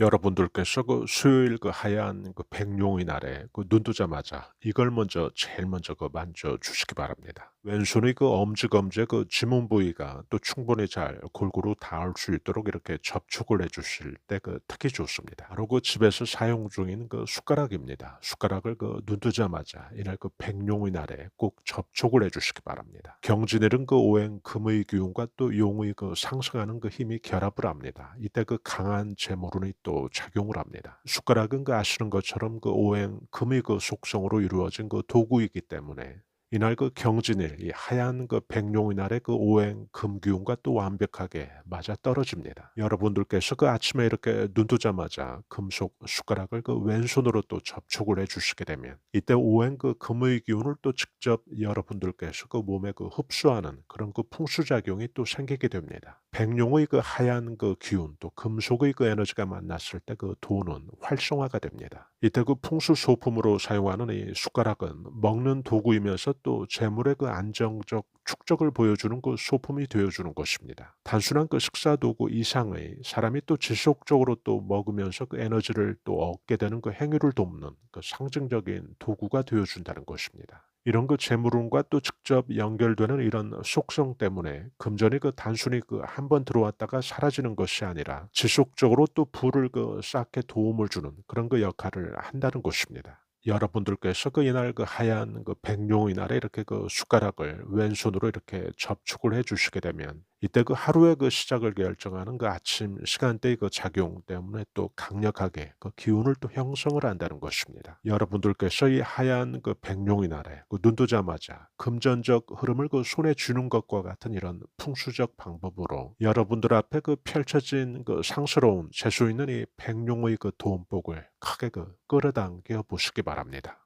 여러분들께서 그 수요일 그 하얀 그 백룡의 날에 그 눈 뜨자마자 이걸 먼저 제일 먼저 그 만져 주시기 바랍니다. 왼손의 그 엄지검지의 그 지문 부위가 또 충분히 잘 골고루 닿을 수 있도록 이렇게 접촉을 해 주실 때 그 특히 좋습니다. 바로 그 집에서 사용 중인 그 숟가락입니다. 숟가락을 그 눈 뜨자마자 이날 그 백룡의 날에 꼭 접촉을 해 주시기 바랍니다. 경지내는 그 오행 금의 기운과 또 용의 그 상승하는 그 힘이 결합을 합니다. 이때 그 강한 재물운이 또 작용을 합니다. 숟가락은 그 아시는 것처럼 그 오행 금의 그 속성으로 이루어진 그 도구이기 때문에 이날 그 경진일 이 하얀 그 백룡의 날의 그 오행 금기운과 또 완벽하게 맞아 떨어집니다. 여러분들께서 그 아침에 이렇게 눈 뜨자마자 금속 숟가락을 그 왼손으로 또 접촉을 해 주시게 되면 이때 오행 그 금의 기운을 또 직접 여러분들께서 그 몸에 그 흡수하는 그런 그 풍수작용이 또 생기게 됩니다. 백룡의 그 하얀 그 기운 또 금속의 그 에너지가 만났을 때그 도는 활성화가 됩니다. 이때 그 풍수 소품으로 사용하는 이 숟가락은 먹는 도구이면서 또 재물의 그 안정적 축적을 보여주는 그 소품이 되어주는 것입니다. 단순한 그 식사 도구 이상의 사람이 또 지속적으로 또 먹으면서 그 에너지를 또 얻게 되는 그 행위를 돕는 그 상징적인 도구가 되어준다는 것입니다. 이런 그 재물운과 또 직접 연결되는 이런 속성 때문에 금전이 그 단순히 그 한 번 들어왔다가 사라지는 것이 아니라 지속적으로 또 불을 그 쌓게 도움을 주는 그런 그 역할을 한다는 것입니다. 여러분들께서 그 이날 그 하얀 그 백룡의 날에 이렇게 그 숟가락을 왼손으로 이렇게 접촉을 해 주시게 되면 이때 그 하루의 그 시작을 결정하는 그 아침 시간대의 그 작용 때문에 또 강력하게 그 기운을 또 형성을 한다는 것입니다. 여러분들께서 이 하얀 그 백룡의 날에 그눈 뜨자마자 금전적 흐름을 그 손에 쥐는 것과 같은 이런 풍수적 방법으로 여러분들 앞에 그 펼쳐진 그 상스러운 재수 있는 이 백룡의 그 도움복을 크게 그 끌어당겨 보시기 바랍니다.